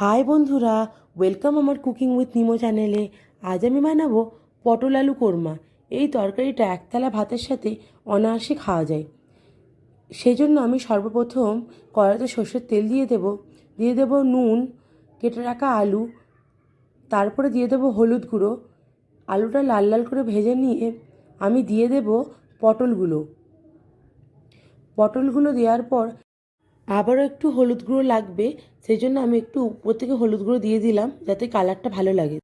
High বন্ধুরা welcome আমার cooking with নিমো চ্যানেলে আজ আমি বানাবো পটল আলু কোরমা। এই তরকারিটা একতলা ভাতের সাথে অনায়াসে খাওয়া যায়। সেই জন্য আমি সর্বপ্রথম কড়াইতে সর্ষের তেল দিয়ে দেব। দিয়ে দেব নুন, কেটে রাখা আলু, তারপরে দিয়ে দেব হলুদ গুঁড়ো। আলুটা লাল লাল করে ভেজে নিয়ে আমি দিয়ে দেব পটলগুলো। পটলগুলো দেওয়ার পর আবারও একটু হলুদ গুঁড়ো লাগবে সেই জন্য আমি একটু উপর থেকে হলুদ গুঁড়ো দিয়ে দিলাম, যাতে কালারটা ভালো লাগে।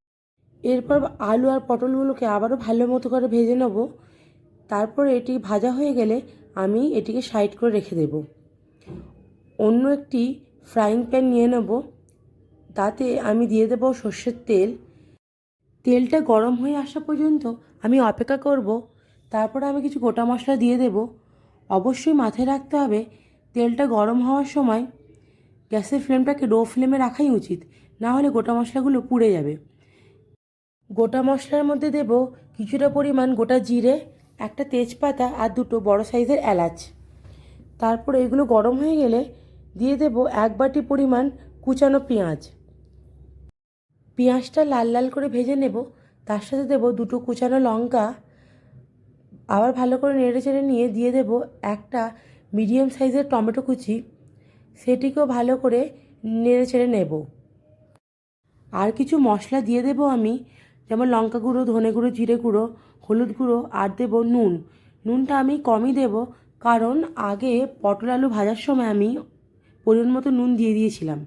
এরপর আলু আর পটলগুলোকে আবারও ভালো মতো করে ভেজে নেব। তারপর এটি ভাজা হয়ে গেলে আমি এটিকে সাইড করে রেখে দেব। অন্য একটি ফ্রাইং প্যান নিয়ে নেব। তাতে আমি দিয়ে দেব সর্ষের তেল। তেলটা গরম হয়ে আসা পর্যন্ত আমি অপেক্ষা করব। তারপরে আমি কিছু গোটা মশলা দিয়ে দেব। অবশ্যই মাথায় রাখতে হবে তেলটা গরম হওয়ার সময় গ্যাসের ফ্লেমটাকে লো ফ্লেমে রাখাই উচিত, না হলে গোটা মশলাগুলো পুড়ে যাবে। গোটা মশলার মধ্যে দেব কিছুটা পরিমাণ গোটা জিরে, একটা তেজপাতা আর দুটো বড় সাইজের এলাচ। তারপর এগুলো গরম হয়ে গেলে দিয়ে দেব এক বাটি পরিমাণ কুচানো পেঁয়াজ। পেঁয়াজটা লাল লাল করে ভেজে নেব, তার সাথে দেব দুটো কুচানো লঙ্কা। আবার ভালো করে নেড়ে চেড়ে নিয়ে দিয়ে দেব একটা মিডিয়াম সাইজের টমেটো কুচি, সেটিকেও ভালো করে নেড়ে চেড়ে নেব। আর কিছু মশলা দিয়ে দেব আমি, যেমন লঙ্কা গুঁড়ো, ধনে গুঁড়ো, জিরে গুঁড়ো, হলুদ গুঁড়ো, আর দেব নুন। নুনটা আমি কমই দেব, কারণ আগে পটল আলু ভাজার সময় আমি পরিমাণ মতো নুন দিয়ে দিয়েছিলাম।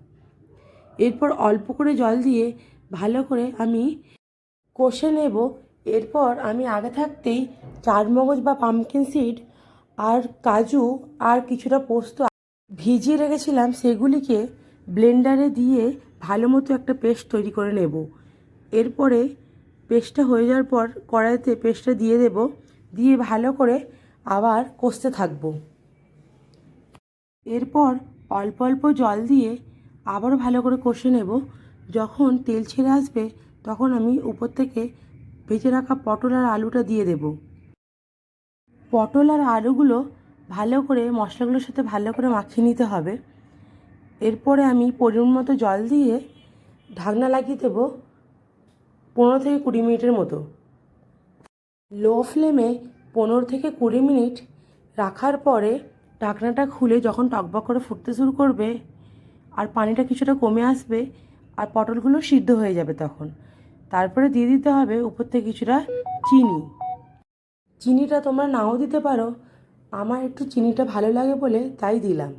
এরপর অল্প করে জল দিয়ে ভালো করে আমি কষে নেব। এরপর আমি আগে থাকতেই চারমগজ বা পামকিন সিড আর কাজু আর কিছুটা পোস্ত ভিজিয়ে রেখেছিলাম, সেগুলিকে ব্লেন্ডারে দিয়ে ভালো মতো একটা পেস্ট তৈরি করে নেব। এরপরে পেস্টটা হয়ে যাওয়ার পর কড়াইতে পেস্টটা দিয়ে দেব, দিয়ে ভালো করে আবার কষতে থাকব। এরপর অল্প অল্প জল দিয়ে আবারও ভালো করে কষে নেব। যখন তেল ছেড়ে আসবে, তখন আমি উপর থেকে ভেজে রাখা পটল আর আলুটা দিয়ে দেব। পটল আর আলুগুলো ভালো করে, মশলাগুলোর সাথে ভালো করে মাখিয়ে নিতে হবে। এরপরে আমি পরিমাণ মতো জল দিয়ে ঢাকনা লাগিয়ে দেবো পনেরো থেকে কুড়ি মিনিটের মতো। লো ফ্লেমে পনেরো থেকে কুড়ি মিনিট রাখার পরে ঢাকনাটা খুলে যখন টকবক করে ফুটতে শুরু করবে আর পানিটা কিছুটা কমে আসবে আর পটলগুলো সিদ্ধ হয়ে যাবে তখন। তারপরে দিয়ে দিতে হবে উপর থেকে কিছুটা চিনি। চিনিটা তোমরা নাও দিতে পারো। আমার একটু চিনিটা ভালো লাগে বলে তাই দিলাম।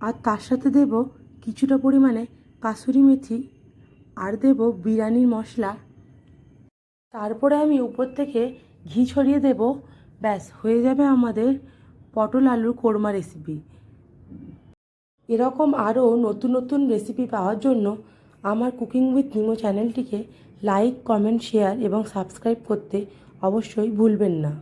আর তার সাথে দেব কিছুটা পরিমাণে কাসুরি মেথি আর দেব বিরিয়ানির মশলা। তারপরে আমি উপর থেকে ঘি ছড়িয়ে দেব। ব্যাস, হয়ে যাবে আমাদের পটল আলুর কোরমা রেসিপি এরকম আরও নতুন নতুন রেসিপি পাওয়ার জন্য আমার কুকিং উইথ নিমো চ্যানেলটিকে লাইক কমেন্ট শেয়ার এবং সাবস্ক্রাইব করতে অবশ্যই ভুলবেন না।